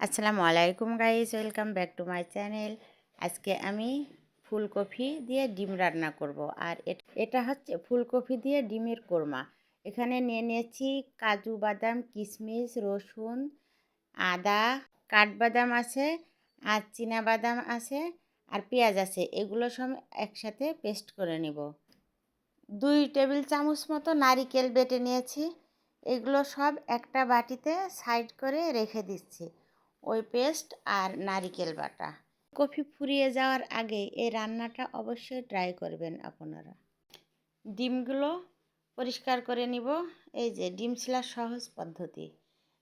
আসসালামু আলাইকুম guys welcome back to my channel আজকে আমি ফুলকপি দিয়ে ডিম রান্না করব আর এট- হচ্ছে ফুলকপি দিয়ে ডিমের কোরমা। এখানে নিয়ে নিয়েছি কাজু বাদাম কিশমিশ রসুন, আদা, কাঠবাদাম আছে, আর বাদাম আছে, আর পেঁয়াজ আছে। এগুলো সব একসাথে পেস্ট করে নিব। দুই টেবিল চামচ মতো নারিকেল বেটে নিয়েছি। এগুলো সব একটা বাটিতে সাইড করে রেখে দিচ্ছি। ওই পেস্ট আর নারিকেল বাটা। কফি ফুরিয়ে যাওয়ার আগে এই রান্নাটা অবশ্যই ট্রাই করবেন আপনারা। ডিমগুলো পরিষ্কার করে নিব। এই যে ডিম ছিলার সহজ পদ্ধতি।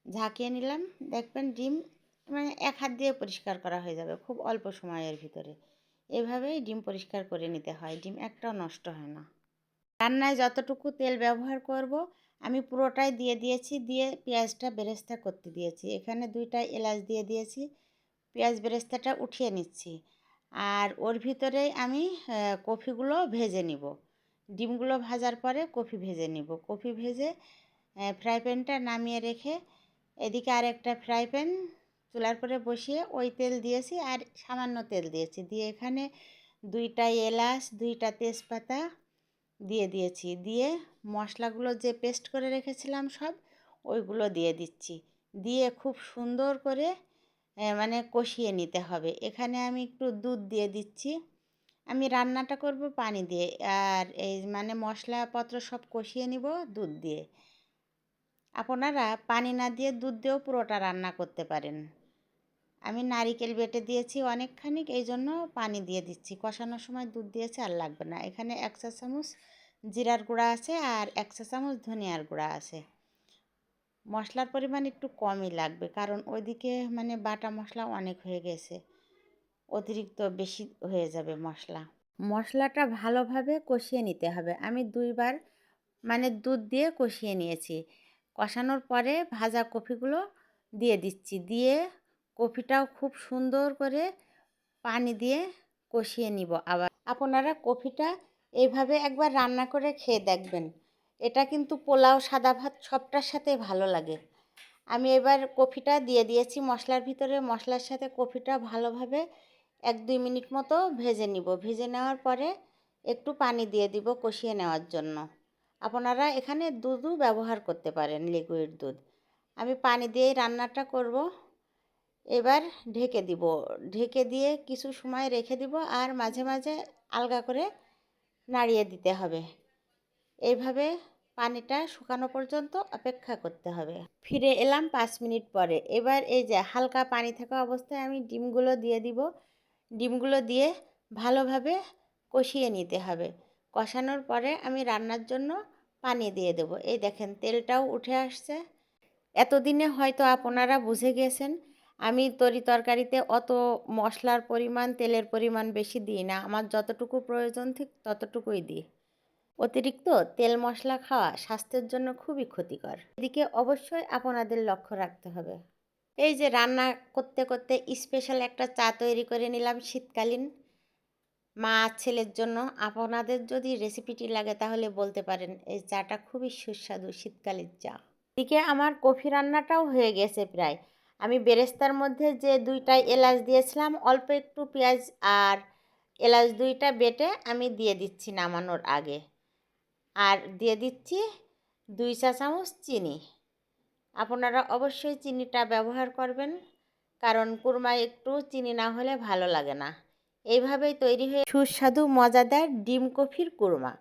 ঝাঁকিয়ে নিলাম। দেখবেন ডিম মানে এক হাত দিয়ে পরিষ্কার করা হয়ে যাবে খুব অল্প সময়ের ভিতরে। এভাবেই ডিম পরিষ্কার করে নিতে হয়। ডিম একটাও নষ্ট হয় না। রান্নায় যতটুকু তেল ব্যবহার করব আমি পুরোটাই দিয়ে দিয়েছি, দিয়ে পেঁয়াজটা বেরেস্তা করতে দিয়েছি। এখানে দুইটা এলাচ দিয়ে দিয়েছি, পেঁয়াজ বেরেস্তাটা উঠিয়ে নিচ্ছি। আর ওর ভিতরেই আমি কফিগুলো ভেজে নিব। ডিমগুলো ভাজার পরে কফি ভেজে নিব। কফি ভেজে ফ্রাই প্যানটা নামিয়ে রেখে এদিকে আর একটা ফ্রাই প্যান চুলার পরে বসিয়ে ওই তেল দিয়েছি আর সামান্য তেল দিয়েছি। দিয়ে এখানে দুইটা এলাচ, দুইটা তেজপাতা দিয়ে দিয়েছি। দিয়ে মশলাগুলো যে পেস্ট করে রেখেছিলাম সব, ওইগুলো দিয়ে দিচ্ছি। দিয়ে খুব সুন্দর করে মানে কষিয়ে নিতে হবে। এখানে আমি একটু দুধ দিয়ে দিচ্ছি। আমি রান্নাটা করব পানি দিয়ে। আর এই মানে মশলাপত্র সব কষিয়ে নিব দুধ দিয়ে। আপনারা পানি না দিয়ে দুধ দিয়েও পুরোটা রান্না করতে পারেন। আমি নারিকেল বেটে দিয়েছি অনেকখানি এই জন্য পানি দিয়ে দিচ্ছি। কষানোর সময় দুধ দিয়েছি আর লাগবে না। এখানে এক চা চামচ জিরার গুঁড়া আছে আর এক চা চামচ ধনিয়ার গুঁড়া আছে। মশলার পরিমাণ একটু কমই লাগবে কারণ ওইদিকে মানে বাটা মশলা অনেক হয়ে গেছে। অতিরিক্ত বেশি হয়ে যাবে মশলা। মশলাটা ভালোভাবে কষিয়ে নিতে হবে। আমি দুইবার মানে দুধ দিয়ে কষিয়ে নিয়েছি। কষানোর পরে ভাজা কফিগুলো দিয়ে দিচ্ছি। দিয়ে কফিটাও খুব সুন্দর করে পানি দিয়ে কষিয়ে নিব আবার। আপনারা কফিটা এইভাবে একবার রান্না করে খেয়ে দেখবেন। এটা কিন্তু পোলাও, সাদা ভাত সবটার সাথে ভালো লাগে। আমি এবার কফিটা দিয়ে দিয়েছি মশলার ভিতরে। মশলার সাথে কফিটা ভালোভাবে এক দুই মিনিট মতো ভেজে নিব। ভেজে নেওয়ার পরে একটু পানি দিয়ে দিব কষিয়ে নেওয়ার জন্য। আপনারা এখানে দুধও ব্যবহার করতে পারেন, লিকুইড দুধ। আমি পানি দিয়েই রান্নাটা করব। এবার ঢেকে দিব। ঢেকে দিয়ে কিছু সময় রেখে দিব আর মাঝে মাঝে আলগা করে নাড়িয়ে দিতে হবে। এইভাবে পানিটা শুকানো পর্যন্ত অপেক্ষা করতে হবে। ফিরে এলাম পাঁচ মিনিট পরে। এবার এই যে হালকা পানি থাকা অবস্থায় আমি ডিমগুলো দিয়ে দিব। ডিমগুলো দিয়ে ভালোভাবে কষিয়ে নিতে হবে। কষানোর পরে আমি রান্নার জন্য পানি দিয়ে দেব। এই দেখেন তেলটাও উঠে আসছে। এতদিনে হয়তো আপনারা বুঝে গেছেন আমি তরি তরকারিতে অত মশলার পরিমাণ, তেলের পরিমাণ বেশি দিই না। আমার যতটুকু প্রয়োজন ঠিক ততটুকুই দিই। অতিরিক্ত তেল মশলা খাওয়া স্বাস্থ্যের জন্য খুবই ক্ষতিকর। এদিকে অবশ্যই আপনাদের লক্ষ্য রাখতে হবে। এই যে রান্না করতে করতে স্পেশাল একটা চা তৈরি করে নিলাম শীতকালীন। মা ছেলের জন্য। আপনাদের যদি রেসিপিটি লাগে তাহলে বলতে পারেন, এই চাটা খুবই সুস্বাদু শীতকালের চা। এদিকে আমার কফি রান্নাটাও হয়ে গেছে প্রায়। আমি বেরেস্তার মধ্যে যে দুইটা এলাচ দিয়েছিলাম, অল্প একটু পেঁয়াজ আর এলাচ দুইটা বেটে আমি দিয়ে দিচ্ছি নামানোর আগে। আর দিয়ে দিচ্ছি দুই চা চামচ চিনি। আপনারা অবশ্যই চিনিটা ব্যবহার করবেন, কারণ কুরমায় একটু চিনি না হলে ভালো লাগে না। এইভাবেই তৈরি হয়ে সুস্বাদু, মজাদার ডিম কফির কুরমা।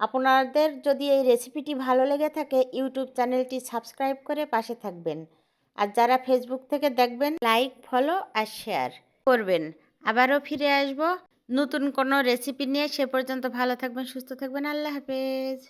আপনাদের যদি এই রেসিপিটি ভালো লেগে থাকে, ইউটিউব চ্যানেলটি সাবস্ক্রাইব করে পাশে থাকবেন। আর যারা ফেসবুক থেকে দেখবেন লাইক ফলো আর শেয়ার করবেন। আবারও ফিরে আসব নতুন কোনো রেসিপি নিয়ে। সে পর্যন্ত ভালো থাকবেন, সুস্থ থাকবেন। আল্লাহ হাফেজ।